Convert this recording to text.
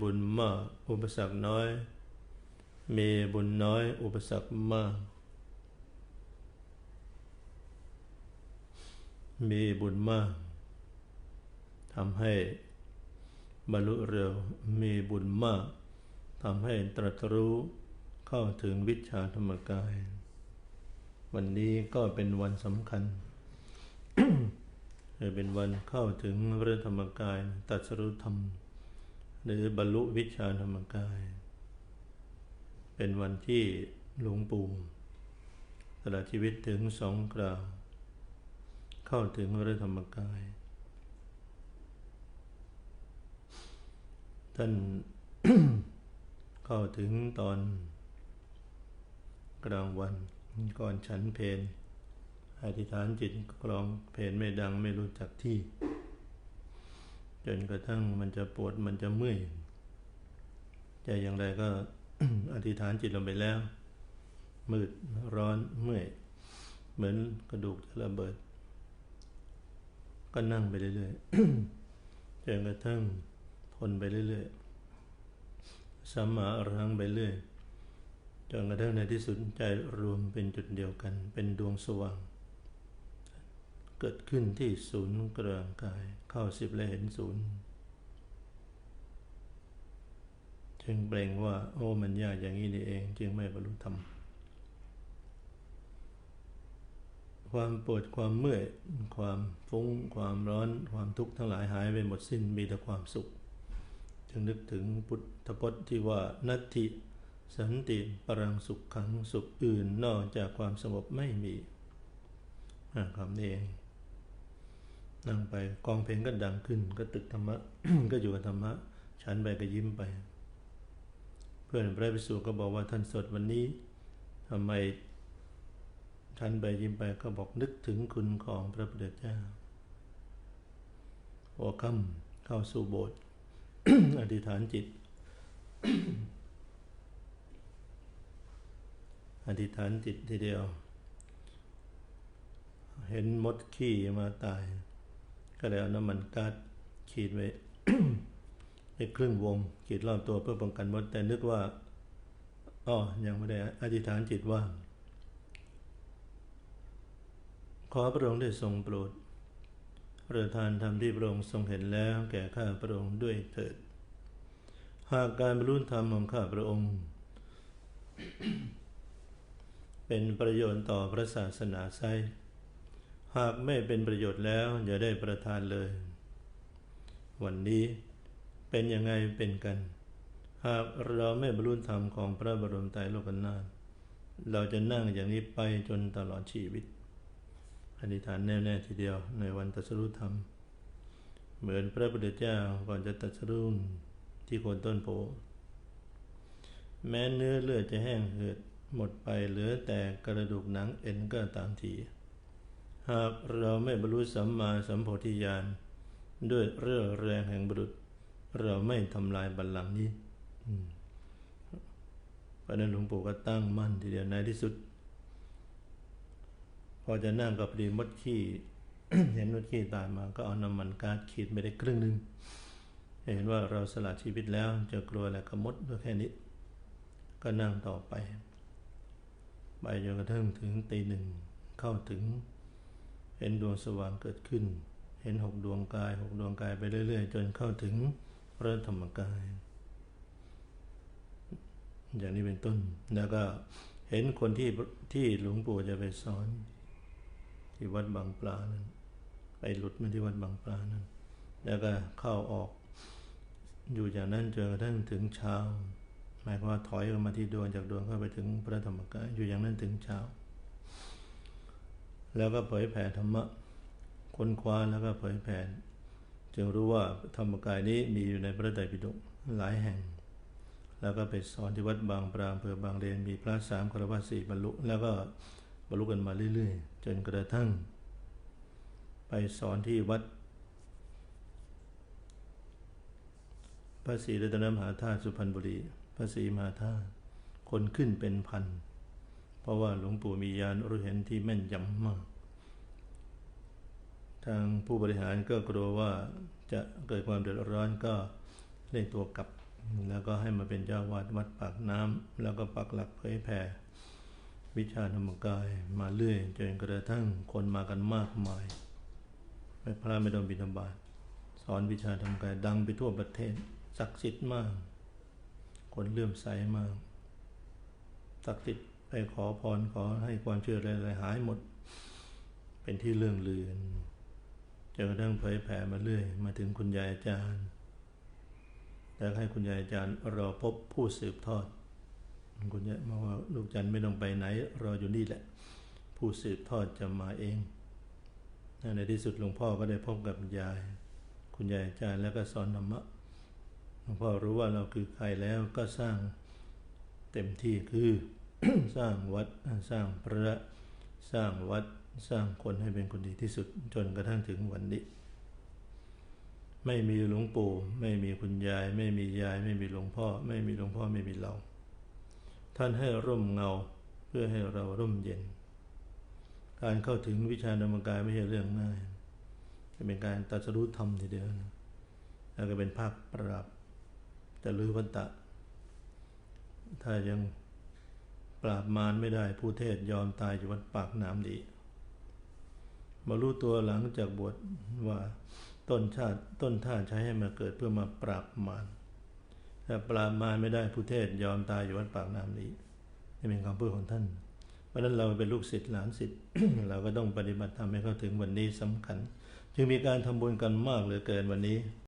บุญมาก อุปสรรคน้อย มีบุญน้อย อุปสรรคมาก มีบุญมากทำให้บรรลุเร็ว มีบุญมากทำให้ตรัสรู้เข้าถึงวิชาธรรมกาย วันนี้ก็เป็นวันสำคัญเป็นวันเข้าถึงพระธรรมกายตัดสรุธรรม หรือบรรลุวิชาธรรมกาย เป็นวันที่หลวงปู่ตลอดชีวิตถึงสองกลาว เข้าถึงพระธรรมกาย ท่านเข้าถึงตอนกลางวันก่อนฉันเพนอธิษฐานจิตกลองเพนไม่ดังไม่รู้จักที่ จนกระทั่งมันจะปวดมันจะเมื่อยจะอย่างไรก็อธิษฐานจิตลงไปแล้ว มืดร้อนเมื่อยเหมือนกระดูกจะระเบิด ก็นั่งไปเรื่อยๆจนกระทั่งทนไปเรื่อยๆสัมมาอรังไปเรื่อยจนกระทั่งในที่สุดใจรวมเป็นจุดเดียวกัน เป็นดวงสว่าง เกิดขึ้นที่ศูนย์กลางกายเข้าสิบและเห็นศูนย์จึงเปล่งว่า โอ้มันยากอย่างนี้นี่เอง จึงไม่บรรลุธรรม ความปวดความเมื่อยความฟุ้ง ความร้อน ความทุกข์ทั้งหลายหายไปหมดสิ้นมีแต่ความสุข จึงนึกถึงพุทธพจน์ที่ว่านัตถิสันติปรังสุขขังสุขอื่นนอกจากความสงบไม่มีคำนี้เอง นั่งไปกองเพลงก็ดังขึ้น ก็ตึกธรรมะ ก็อยู่กับธรรมะ ฉันไปก็ยิ้มไป เพื่อนพระภิกษุก็บอกว่าท่านสดวันนี้ทำไมท่านไปยิ้มไปก็บอกนึกถึงคุณของพระพุทธเจ้าหัวค่ำเข้าสู่โบสถ์อธิษฐานจิต อธิษฐานจิตทีเดียว เห็นมดขี้มาตาย ก็เลยเอาน้ำมันกัดขีดไว้ในครึ่งวงขีดรอบตัวเพื่อป้องกันมด แต่นึกว่าอ๋อยังไม่ได้อธิษฐานจิตว่า ขอพระองค์ได้ทรงโปรดประทานธรรมที่พระองค์ทรงเห็นแล้วแก่ข้าพระองค์ด้วยเถิด หากการบรรลุธรรมของข้าพระองค์ เป็นประโยชน์ต่อพระศาสนาไซ หากไม่เป็นประโยชน์แล้ว อย่าได้ประทานเลย วันนี้เป็นยังไงเป็นกัน หากเราไม่บรรลุธรรมของพระบรมไตรโลกนาถเราจะนั่งอย่างนี้ไปจนตลอดชีวิตอธิษฐานแน่ๆทีเดียวในวันตรัสรู้ธรรม เหมือนพระพุทธเจ้าก่อนจะตรัสรู้ที่โคนต้นโพแม้เนื้อเลือดจะแห้งเหือดหมดไปเหลือแต่กระดูกหนังเอ็นก็ตามที หากเราไม่บรรลุสัมมาสัมโพธิญาณด้วยเรื่องแรงแห่งบุรุษ เราไม่ทำลายบัลลังก์นี้เพราะนั้นหลวงปู่ก็ตั้งมั่นทีเดียวในที่สุด พอจะนั่งกับพอดีมดขี้เห็นมดขี้ตายมาก็เอาน้ำมันก๊าซขีดไปได้ครึ่งหนึ่งเห็นว่าเราสละชีวิตแล้วจะกลัวอะไรก็มดก็แค่นี้ ก็นั่งต่อไป ไปจนกระทั่งถึงตีหนึ่งเข้าถึง เห็นดวงสว่างเกิดขึ้น เห็นหกดวงกายหกดวงกายไปเรื่อย ๆ จนเข้าถึงพระธรรมกาย อย่างนี้เป็นต้น แล้วก็เห็นคนที่ที่หลวงปู่จะไปสอน ที่วัดบางปลานั้นไปหลุดมาที่วัดบางปลานั้น แล้วก็เข้าออก อยู่อย่างนั้นจนกระทั่งถึงเช้า หมายความว่าถอยออกมาที่ดวงจากดวงเข้าไปถึงพระธรรมกายอยู่อย่างนั้นถึงเช้า แล้วก็เผยแผ่ธรรมะค้นคว้าแล้วก็เผยแผ่จึงรู้ว่าธรรมกายนี้มีอยู่ในพระไตรปิฎกหลายแห่ง แล้วก็ไปสอนที่วัดบางปรางเพื่อบางเรนมีพระสามครวาสี่บรรลุ แล้วก็บรรลุกันมาเรื่อยๆ จนกระทั่ง ไปสอนที่วัด พระศรีรัตนมหาธาตุสุพรรณบุรี พระศรีมหาธาคนขึ้นเป็นพันเราะว่าหลวงปู่มียานรู้เห็นที่แม่นยำมาก ทางผู้บริหารก็กลัวว่าจะเกิดความเดือดร้อนก็เล่นตัวกลับ แล้วก็ให้มาเป็นเจ้าวาดวัดปากน้ำแล้วก็ปักหลักเผยแผ่วิชาธรรมกายมาเรื่อยจนกระทั่งคนมากันมากมาย ไม่พระไม่ต้องบิณฑบาตสอนวิชาธรรมกายดังไปทั่วประเทศศักดิ์สิทธิ์มาก คนเลื่อมใสมากศักดิ์สิทธิ์ ไปขอพรขอให้ความเชื่ออะไรๆหายหมด เป็นที่เรื่องลือนจนกระทั่งเผยแผ่มาเรื่อย มาถึงคุณยายอาจารย์แล้วให้คุณยายอาจารย์รอพบผู้สืบทอด คุณยายมาว่าลูกจันทร์ไม่ต้องไปไหน รออยู่นี่แหละ ผู้สืบทอดจะมาเอง ในที่สุดหลวงพ่อก็ได้พบกับยาย คุณยายอาจารย์แล้วก็สอนธรรมะหลวงพ่อรู้ว่าเราคือใครแล้วก็สร้างเต็มที่คือ สร้างวัดสร้างพระสร้างวัดสร้างคนให้เป็นคนดีที่สุดจนกระทั่งถึงวันนี้ ไม่มีหลวงปู่ ไม่มีคุณยาย ไม่มียาย ไม่มีหลวงพ่อ ไม่มีหลวงพ่อไม่มีเรา ท่านให้ร่มเงาเพื่อให้เราร่มเย็น การเข้าถึงวิชาธรรมกายไม่ใช่เรื่องง่ายจะเป็นการตัดสรู้ธรรมทีเดียวแล้วก็เป็นภาคปราบแต่ลือวันตะ ถ้ายัง ปราบมารไม่ได้ผู้เทศยอมตายอยู่วัดปากน้ำดี มารู้ตัวหลังจากบวชว่าต้นชาติต้นท่าใช้ให้มาเกิดเพื่อมาปราบมารถ้าปราบมารไม่ได้ผู้เทศยอมตายอยู่วัดปากน้ำดีนี่เป็นคำพูดของท่าน เพราะนั้นเราเป็นลูกศิษย์หลานศิษย์เราก็ต้องปฏิบัติธรรมให้เข้าถึงวันนี้สำคัญ จึงมีการทำบุญกันมากเหลือเกินวันนี้